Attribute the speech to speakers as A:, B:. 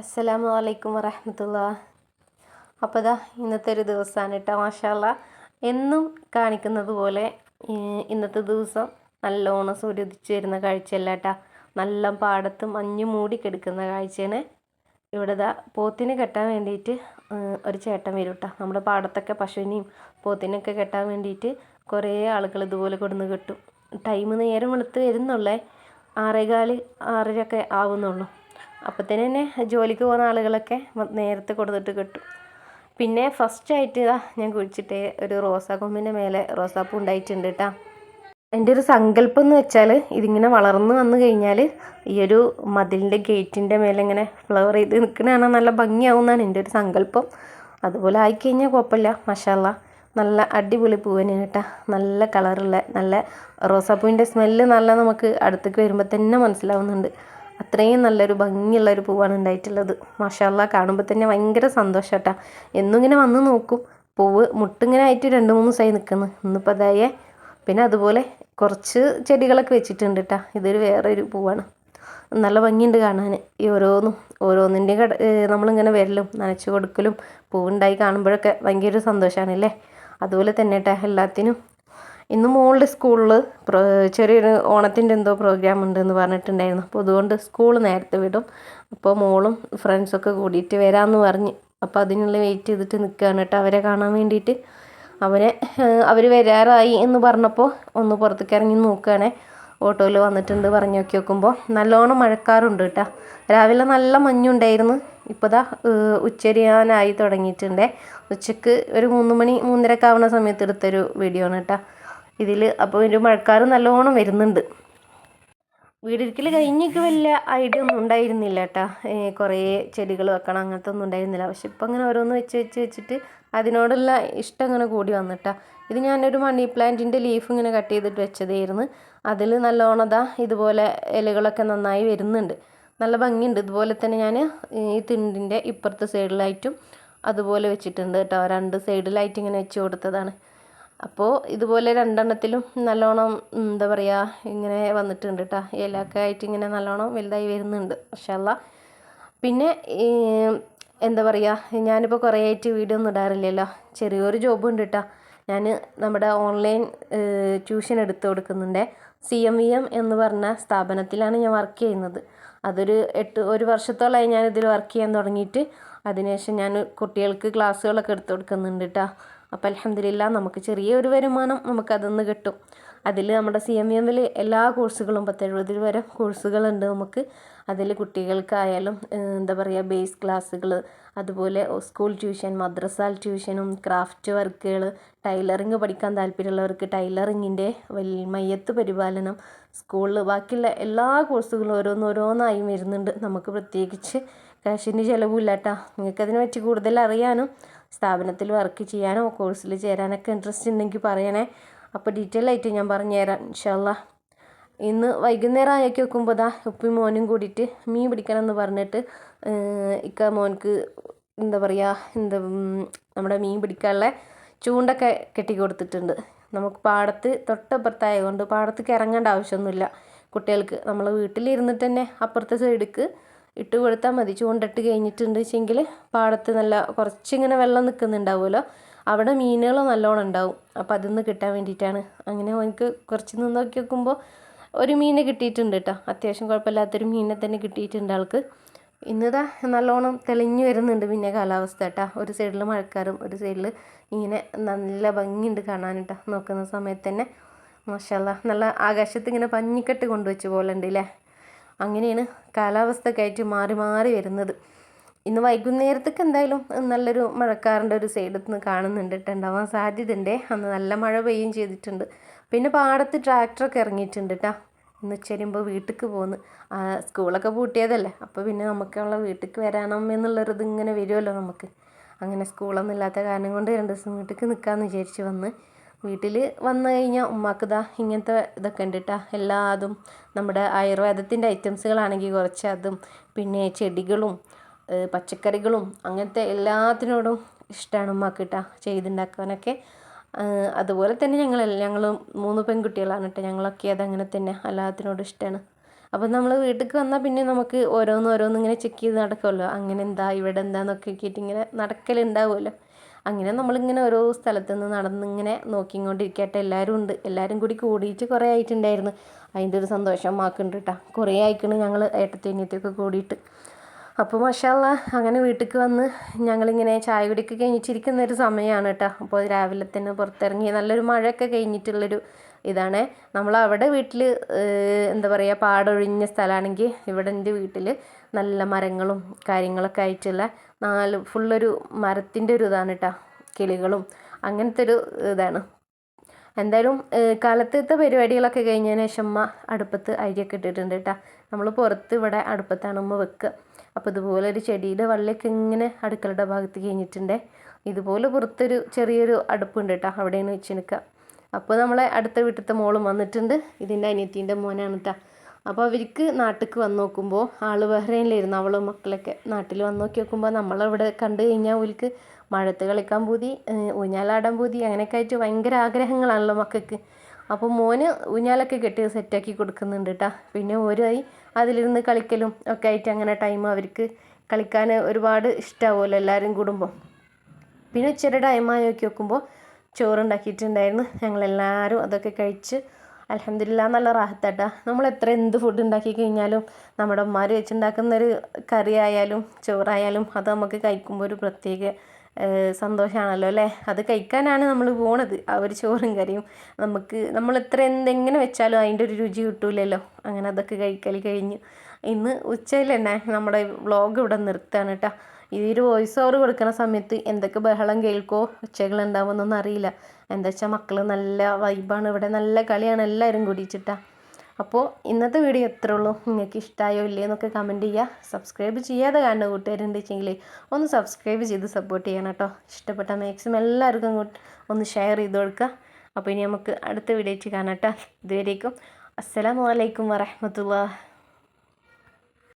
A: അസ്സലാമു അലൈക്കും വറഹമത്തുള്ള. അപ്പോൾ ഇതാ ഇന്നത്തെ ഒരു ദിവസമാണ് കേട്ടോ മാഷാല്ല എന്നും കാണിക്കുന്നത് പോലെ ഇന്നത്തെ ദിവസം നല്ലോണം സൂര്യ ഉദിച്ച് വരുന്ന കാഴ്ചയല്ല കേട്ടോ നല്ല പാടത്ത് മഞ്ഞ് മൂടി കിടക്കുന്ന കാഴ്ചയാണ്. ഇവിടെ ഇതാ പോത്തിനെ കെട്ടാൻ വേണ്ടിയിട്ട് ഒരു ചേട്ടൻ വരും കേട്ടോ നമ്മുടെ പാടത്തൊക്കെ പശുവിനെയും പോത്തിനൊക്കെ കെട്ടാൻ വേണ്ടിയിട്ട് കുറേ ആളുകൾ ഇതുപോലെ കൊടുന്ന് കെട്ടും. ടൈം നേരം വെളുത്ത് വരുന്നുള്ളേ ആറേകാൽ ആറരയൊക്കെ ആവുന്നുള്ളൂ. അപ്പത്തേന് തന്നെ ജോലിക്ക് പോകുന്ന ആളുകളൊക്കെ നേരത്തെ കൊടുത്തിട്ട് കിട്ടും. പിന്നെ ഫസ്റ്റ് ആയിട്ട് ഇതാ ഞാൻ കുഴിച്ചിട്ട് ഒരു റോസാക്കൊമ്പിന്റെ മേലെ റോസാപ്പൂ ഉണ്ടായിട്ടുണ്ട് കേട്ടോ എന്റെ ഒരു സങ്കല്പം എന്ന് വെച്ചാൽ ഇതിങ്ങനെ വളർന്നു വന്നു കഴിഞ്ഞാൽ ഈ ഒരു മതിലിന്റെ ഗേറ്റിന്റെ മേലെ ഇങ്ങനെ ഫ്ലവർ ചെയ്ത് നിൽക്കണതാണ് നല്ല ഭംഗിയാവുന്നതാണ് എന്റെ ഒരു സങ്കല്പം. അതുപോലെ ആയിക്കഴിഞ്ഞാൽ കുഴപ്പമില്ല. മഷാല്ല നല്ല അടിപൊളി പൂവന് കേട്ടോ നല്ല കളറുള്ള നല്ല റോസാപ്പൂവിന്റെ സ്മെല്ല് നല്ല നമുക്ക് അടുത്തേക്ക് വരുമ്പോൾ തന്നെ മനസ്സിലാവുന്നുണ്ട്. അത്രയും നല്ലൊരു ഭംഗിയുള്ളൊരു പൂവാണ് ഉണ്ടായിട്ടുള്ളത്. മാഷാല്ല കാണുമ്പോൾ തന്നെ ഭയങ്കര സന്തോഷം കേട്ടോ എന്നും ഇങ്ങനെ വന്ന് നോക്കും. പൂവ് മുട്ടിങ്ങനെ ആയിട്ട് രണ്ട് മൂന്ന് ദിവസമായി നിൽക്കുന്നു ഇന്നിപ്പോൾ അതായേ പിന്നെ അതുപോലെ കുറച്ച് ചെടികളൊക്കെ വെച്ചിട്ടുണ്ട് കേട്ടോ ഇതൊരു വേറെ ഒരു പൂവാണ്. നല്ല ഭംഗിയുണ്ട് കാണാൻ ഈ ഓരോന്നും ഓരോന്നിന്റെയും കട നമ്മളിങ്ങനെ വരലും നനച്ചു കൊടുക്കലും പൂവുണ്ടായി കാണുമ്പോഴൊക്കെ ഭയങ്കര സന്തോഷമാണ് അല്ലേ? അതുപോലെ തന്നെ കേട്ടോ എല്ലാത്തിനും. ഇന്ന് മോളുടെ സ്കൂളിൽ ചെറിയൊരു ഓണത്തിന്റെ എന്തോ പ്രോഗ്രാം ഉണ്ടെന്ന് പറഞ്ഞിട്ടുണ്ടായിരുന്നു. അപ്പോൾ അതുകൊണ്ട് സ്കൂൾ നേരത്തെ വിടും. അപ്പോൾ മോളും ഫ്രണ്ട്സൊക്കെ കൂടിയിട്ട് വരാമെന്ന് പറഞ്ഞ്. അപ്പോൾ അതിനുള്ള വെയിറ്റ് ചെയ്തിട്ട് നിൽക്കുകയാണ് കേട്ടോ. അവരെ കാണാൻ വേണ്ടിയിട്ട്. അവരെ അവർ വരാറായി എന്ന് പറഞ്ഞപ്പോൾ ഒന്ന് പുറത്തേക്ക് ഇറങ്ങി നോക്കുകയാണേ ഓട്ടോയിൽ വന്നിട്ടുണ്ട് പറഞ്ഞു നോക്കി നോക്കുമ്പോൾ നല്ലോണം മഴക്കാറുണ്ട് കേട്ടോ. രാവിലെ നല്ല മഞ്ഞുണ്ടായിരുന്നു. ഇപ്പോൾ ദാ ഉച്ചരിയാനായി തുടങ്ങിയിട്ടുണ്ട്. ഉച്ചയ്ക്ക് ഒരു മൂന്ന് മണി മൂന്നരക്കാവുന്ന സമയത്ത് എടുത്തൊരു വീഡിയോ ആണ് കേട്ടോ. ഇതിൽ അപ്പോൾ ഒരു മഴക്കാർ നല്ലോണം വരുന്നുണ്ട്. വീടിരിക്കൽ കഴിഞ്ഞിട്ട് വലിയ ഐഡിയ ഒന്നും ഉണ്ടായിരുന്നില്ല കേട്ടോ കുറേ ചെടികൾ വെക്കണം അങ്ങനത്തെ ഒന്നും ഉണ്ടായിരുന്നില്ല. പക്ഷെ ഇപ്പം അങ്ങനെ ഓരോന്ന് വെച്ച് വെച്ച് വെച്ചിട്ട് അതിനോടുള്ള ഇഷ്ടം അങ്ങനെ കൂടി വന്നിട്ടാ ഇത് ഞാനൊരു മണി പ്ലാന്റിന്റെ ലീഫ് ഇങ്ങനെ കട്ട് ചെയ്തിട്ട് വെച്ചതായിരുന്നു. അതിൽ നല്ലോണം ദാ ഇതുപോലെ ഇലകളൊക്കെ നന്നായി വരുന്നുണ്ട്. നല്ല ഭംഗിയുണ്ട്. ഇതുപോലെ തന്നെ ഞാൻ ഈ തിണ്ടിന്റെ ഇപ്പുറത്തെ സൈഡിലായിട്ടും അതുപോലെ വെച്ചിട്ടുണ്ട് കേട്ടോ രണ്ട് സൈഡിലായിട്ട് ഇങ്ങനെ വെച്ച് കൊടുത്തതാണ്. അപ്പോൾ ഇതുപോലെ രണ്ടെണ്ണത്തിലും നല്ലോണം എന്താ പറയുക ഇങ്ങനെ വന്നിട്ടുണ്ട് കേട്ടോ ഇലയൊക്കെ ആയിട്ട് ഇങ്ങനെ നല്ലോണം വലുതായി വരുന്നുണ്ട് പക്ഷേ പിന്നെ എന്താ പറയുക ഞാനിപ്പോൾ കുറേ ആയിട്ട് വീഡിയോ ഒന്നും ഇടാറില്ലല്ലോ. ചെറിയൊരു ജോബ് ഉണ്ട് കേട്ടോ ഞാൻ നമ്മുടെ ഓൺലൈൻ ട്യൂഷൻ എടുത്തു കൊടുക്കുന്നുണ്ട്. സി എം വി എം എന്ന് പറഞ്ഞ സ്ഥാപനത്തിലാണ് ഞാൻ വർക്ക് ചെയ്യുന്നത്. അതൊരു എട്ട് ഒരു വർഷത്തോളമായി ഞാൻ ഇതിൽ വർക്ക് ചെയ്യാൻ തുടങ്ങിയിട്ട് അതിനുശേഷം ഞാൻ കുട്ടികൾക്ക് ക്ലാസ്സുകളൊക്കെ എടുത്തു കൊടുക്കുന്നുണ്ട് കേട്ടോ അപ്പോൾ അലഹമില്ല നമുക്ക് ചെറിയൊരു വരുമാനം നമുക്കതിൽ കിട്ടും. അതിൽ നമ്മുടെ സി എം എമ്മിൽ എല്ലാ കോഴ്സുകളും പത്തെഴുപതിൽ വരെ കോഴ്സുകളുണ്ട് നമുക്ക്. അതിൽ കുട്ടികൾക്കായാലും എന്താ പറയുക ബേസ് ക്ലാസ്സുകൾ അതുപോലെ സ്കൂൾ ട്യൂഷൻ മദ്രസ ട്യൂഷനും ക്രാഫ്റ്റ് വർക്കുകൾ ടൈലറിങ് പഠിക്കാൻ താല്പര്യമുള്ളവർക്ക് ടൈലറിങ്ങിന്റെ മയ്യത്ത് പരിപാലനം സ്കൂളിൽ ബാക്കിയുള്ള എല്ലാ കോഴ്സുകളും ഓരോന്നോരോന്നായി വരുന്നുണ്ട്. നമുക്ക് പ്രത്യേകിച്ച് കാശിന്റെ ചിലവില്ല നിങ്ങൾക്കതിനെ പറ്റി കൂടുതൽ അറിയാനും സ്ഥാപനത്തിൽ വർക്ക് ചെയ്യാനോ കോഴ്സിൽ ചേരാനൊക്കെ ഇൻട്രസ്റ്റ് ഉണ്ടെങ്കിൽ പറയണേ. അപ്പോൾ ഡീറ്റെയിൽ ആയിട്ട് ഞാൻ പറഞ്ഞുതരാം ഇൻഷാല്ല ഇന്ന് വൈകുന്നേരം ആക്കി വെക്കുമ്പോൾ ദാ ഉപ്പി മോനും കൂടിയിട്ട് മീൻ പിടിക്കണം എന്ന് പറഞ്ഞിട്ട് ഇക്ക മോൻക്ക് എന്താ പറയുക എന്താ നമ്മുടെ മീൻ പിടിക്കാനുള്ള ചൂണ്ടൊക്കെ കെട്ടി കൊടുത്തിട്ടുണ്ട്. നമുക്ക് പാടത്ത് തൊട്ടപ്പുറത്തായതുകൊണ്ട് പാടത്തേക്ക് ഇറങ്ങേണ്ട ആവശ്യമൊന്നുമില്ല. കുട്ടികൾക്ക് നമ്മൾ വീട്ടിലിരുന്നിട്ട് തന്നെ അപ്പുറത്തെ സൈഡിക്ക് ഇട്ട് കൊടുത്താൽ മതി. ചൂണ്ടിട്ട് കഴിഞ്ഞിട്ടുണ്ട് വെച്ചെങ്കിൽ പാടത്ത് നല്ല കുറച്ചിങ്ങനെ വെള്ളം നിൽക്കുന്നുണ്ടാവുമല്ലോ അവിടെ മീനുകൾ നല്ലോണം ഉണ്ടാവും. അപ്പോൾ അതിൽ നിന്ന് കിട്ടാൻ വേണ്ടിയിട്ടാണ്. അങ്ങനെ എനിക്ക് കുറച്ച് നിന്ന് നോക്കി നോക്കുമ്പോൾ ഒരു മീനെ കിട്ടിയിട്ടുണ്ട് കേട്ടോ അത്യാവശ്യം കുഴപ്പമില്ലാത്തൊരു മീനെ തന്നെ കിട്ടിയിട്ടുണ്ട് ആൾക്ക്. ഇന്നിതാ നല്ലോണം തെളിഞ്ഞു വരുന്നുണ്ട് പിന്നെ കാലാവസ്ഥ കേട്ടോ ഒരു സൈഡിൽ മഴക്കാറും ഒരു സൈഡിൽ ഇങ്ങനെ നല്ല ഭംഗിയുണ്ട് കാണാൻ കേട്ടോ നോക്കുന്ന സമയത്ത് തന്നെ. മാഷല്ല നല്ല ആകാശത്ത് ഇങ്ങനെ പഞ്ഞിക്കെട്ട് കൊണ്ടുവച്ച പോലെ ഉണ്ട് അല്ലേ അങ്ങനെയാണ് കാലാവസ്ഥ ആയിട്ട് മാറി മാറി വരുന്നത്. ഇന്ന് വൈകുന്നേരത്തേക്ക് എന്തായാലും നല്ലൊരു മഴക്കാറിന്റെ ഒരു സൈഡിൽ നിന്ന് കാണുന്നുണ്ട് ഉണ്ടാവാൻ സാധ്യതയുണ്ട്. അന്ന് നല്ല മഴ പെയ്യും ചെയ്തിട്ടുണ്ട്. പിന്നെ പാടത്ത് ട്രാക്ടറൊക്കെ ഇറങ്ങിയിട്ടുണ്ട് കേട്ടോ ഇന്ന് ഉച്ചരിയുമ്പോൾ വീട്ടിലേക്ക് പോകുന്നു സ്കൂളൊക്കെ പൂട്ടിയതല്ലേ? അപ്പോൾ പിന്നെ നമുക്കുള്ള വീട്ടിലേക്ക് വരണം എന്നുള്ളൊരിത് ഇങ്ങനെ വരുമല്ലോ നമുക്ക്. അങ്ങനെ സ്കൂളൊന്നും ഇല്ലാത്ത കാരണം കൊണ്ട് രണ്ട് ദിവസം വീട്ടിലേക്ക് നിൽക്കാമെന്ന് വിചാരിച്ച് വന്ന്. വീട്ടിൽ വന്നു കഴിഞ്ഞാൽ ഉമ്മാക്ക് ഇതാ ഇങ്ങനത്തെ ഇതൊക്കെ ഉണ്ട് കേട്ടോ എല്ലാ അതും നമ്മുടെ ആയുർവേദത്തിന്റെ ഐറ്റംസുകളാണെങ്കിൽ കുറച്ച് അതും പിന്നെ ചെടികളും പച്ചക്കറികളും അങ്ങനത്തെ എല്ലാത്തിനോടും ഇഷ്ടമാണ് ഉമ്മാക്ക് കേട്ടോ ചെയ്തുണ്ടാക്കാനൊക്കെ അതുപോലെ തന്നെ ഞങ്ങൾ ഞങ്ങൾ മൂന്ന് പെൺകുട്ടികളാണ് കേട്ടോ ഞങ്ങളൊക്കെ അതങ്ങനെ തന്നെ എല്ലാത്തിനോടും ഇഷ്ടമാണ് അപ്പം നമ്മൾ വീട്ടിലേക്ക് വന്നാൽ പിന്നെ നമുക്ക് ഓരോന്ന് ഓരോന്ന് ഇങ്ങനെ ചെക്ക് ചെയ്ത് നടക്കുമല്ലോ അങ്ങനെ എന്താ ഇവിടെ എന്താന്നൊക്കെ നോക്കിയിട്ട് ഇങ്ങനെ നടക്കലുണ്ടാവുമല്ലോ അങ്ങനെ നമ്മളിങ്ങനെ ഓരോ സ്ഥലത്ത് നിന്ന് നടന്നിങ്ങനെ നോക്കിക്കൊണ്ടിരിക്കട്ടെ എല്ലാവരും ഉണ്ട്. എല്ലാവരും കൂടി കൂടിയിട്ട് കുറേ ആയിട്ടുണ്ടായിരുന്നു. അതിന്റെ ഒരു സന്തോഷം മാക്കുണ്ട് കേട്ടോ കുറേ ആയിക്കണ് ഞങ്ങൾ ഏട്ടത്തേനിയത്തെയൊക്കെ കൂടിയിട്ട്. അപ്പോൾ മഷാല്ല അങ്ങനെ വീട്ടിലേക്ക് വന്ന് ഞങ്ങളിങ്ങനെ ചായ കുടിക്ക് കഴിഞ്ഞിട്ടിരിക്കുന്ന ഒരു സമയമാണ് കേട്ടോ അപ്പോൾ രാവിലെ തന്നെ പുറത്തിറങ്ങി നല്ലൊരു മഴയൊക്കെ കഴിഞ്ഞിട്ടുള്ളൊരു ഇതാണ്. നമ്മൾ അവിടെ വീട്ടിൽ എന്താ പറയുക പാടൊഴിഞ്ഞ സ്ഥലമാണെങ്കിൽ ഇവിടെ എന്റെ വീട്ടിൽ നല്ല മരങ്ങളും കാര്യങ്ങളൊക്കെ ആയിട്ടുള്ള നാല് ഫുള്ളൊരു മരത്തിന്റെ ഒരു ഇതാണ് കേട്ടോ കിളികളും. അങ്ങനത്തെ ഒരു ഇതാണ്. എന്തായാലും കാലത്തത്തെ പരിപാടികളൊക്കെ കഴിഞ്ഞതിന് ശേഷം അമ്മ അടുപ്പത്ത് അരിയൊക്കെ ഇട്ടിട്ടുണ്ട് കേട്ടോ നമ്മൾ പുറത്ത് ഇവിടെ അടുപ്പത്താണ് അമ്മ വെക്കുക. അപ്പോൾ ഇതുപോലെ ഒരു ചെടിയുടെ വള്ളിയൊക്കെ ഇങ്ങനെ അടുക്കളയുടെ ഭാഗത്ത് കഴിഞ്ഞിട്ടുണ്ട്. ഇതുപോലെ പുറത്തൊരു ചെറിയൊരു അടുപ്പുണ്ട് കേട്ടോ അവിടെയാണ് വെച്ച് നിൽക്കുക അപ്പോൾ നമ്മളെ അടുത്ത വീട്ടിലത്തെ മോളും വന്നിട്ടുണ്ട്. ഇതിന്റെ അനിയത്തിന്റെ മോനാണ് കേട്ടോ അപ്പോൾ അവർക്ക് നാട്ടിലേക്ക് വന്ന് നോക്കുമ്പോൾ ആൾ ബഹ്റൈനിലായിരുന്നു അവളും മക്കളൊക്കെ നാട്ടിൽ വന്ന് നോക്കി നോക്കുമ്പോൾ നമ്മളവിടെ കണ്ടു കഴിഞ്ഞാൽ ഓൽക്ക് മഴത്ത് കളിക്കാൻ പൂതി ഊഞ്ഞാലാടാൻ പൂതി അങ്ങനെയൊക്കെ ആയിട്ട് ഭയങ്കര ആഗ്രഹങ്ങളാണല്ലോ മക്കൾക്ക്. അപ്പോൾ മോന് ഊഞ്ഞാലൊക്കെ കെട്ടി സെറ്റാക്കി കൊടുക്കുന്നുണ്ട് കേട്ടോ പിന്നെ ഓരോയി അതിലിരുന്ന് കളിക്കലും ഒക്കെ ആയിട്ട് അങ്ങനെ ടൈം അവർക്ക് കളിക്കാൻ ഒരുപാട് ഇഷ്ടമാവുമല്ലോ എല്ലാവരും കൂടുമ്പോൾ പിന്നെ ഉച്ചയുടെ ടൈമായി നോക്കി നോക്കുമ്പോൾ ചോറുണ്ടാക്കിയിട്ടുണ്ടായിരുന്നു. ഞങ്ങളെല്ലാവരും അതൊക്കെ കഴിച്ച് അലഹമില്ല നല്ല റാഹത്താട്ടാ. നമ്മൾ എത്ര എന്ത് ഫുഡ് ഉണ്ടാക്കി കഴിഞ്ഞാലും നമ്മുടെ ഉമ്മാർ വെച്ചുണ്ടാക്കുന്ന ഒരു കറി ആയാലും ചോറായാലും അത് നമുക്ക് കഴിക്കുമ്പോൾ ഒരു പ്രത്യേക സന്തോഷമാണല്ലോ അല്ലേ? അത് കഴിക്കാനാണ് നമ്മൾ പോണത്. ആ ഒരു ചോറും കറിയും നമുക്ക് നമ്മൾ എത്ര എന്തെങ്ങനെ വെച്ചാലും അതിന്റെ ഒരു രുചി കിട്ടൂലല്ലോ. അങ്ങനെ അതൊക്കെ കഴിക്കൽ കഴിഞ്ഞ്. ഇന്ന് ഉച്ചയിൽ തന്നെ നമ്മുടെ വ്ളോഗ് ഇവിടെ നിർത്തുകയാണ് കേട്ടോ. ഈ ഒരു വോയിസ് ഓവർ കൊടുക്കുന്ന സമയത്ത് എന്തൊക്കെ ബഹളം കേൾക്കോ ഒച്ചകൾ ഉണ്ടാവുമെന്നൊന്നും അറിയില്ല. എന്താ വെച്ചാൽ മക്കൾ നല്ല വൈബാണ് ഇവിടെ നല്ല കളിയാണ്. എല്ലാവരും കൂടിയിട്ടാ അപ്പോൾ ഇന്നത്തെ വീഡിയോ എത്ര ഉള്ളൂ. നിങ്ങൾക്ക് ഇഷ്ടമായോ ഇല്ലേ എന്നൊക്കെ കമന്റ് ചെയ്യുക സബ്സ്ക്രൈബ് ചെയ്യാതെ കാണുന്ന കൂട്ടുകാരുണ്ടെങ്കിൽ ഒന്ന് സബ്സ്ക്രൈബ് ചെയ്ത് സപ്പോർട്ട് ചെയ്യണം കേട്ടോ. ഇഷ്ടപ്പെട്ട മാക്സിമം എല്ലാവർക്കും ഒന്ന് ഷെയർ ചെയ്ത് കൊടുക്കുക. അപ്പോൾ ഇനി നമുക്ക് അടുത്ത വീഡിയോ കാണാം കേട്ടോ. ഇതുവരേക്കും അസ്സാം വലൈക്കും വരഹമത്തുള്ള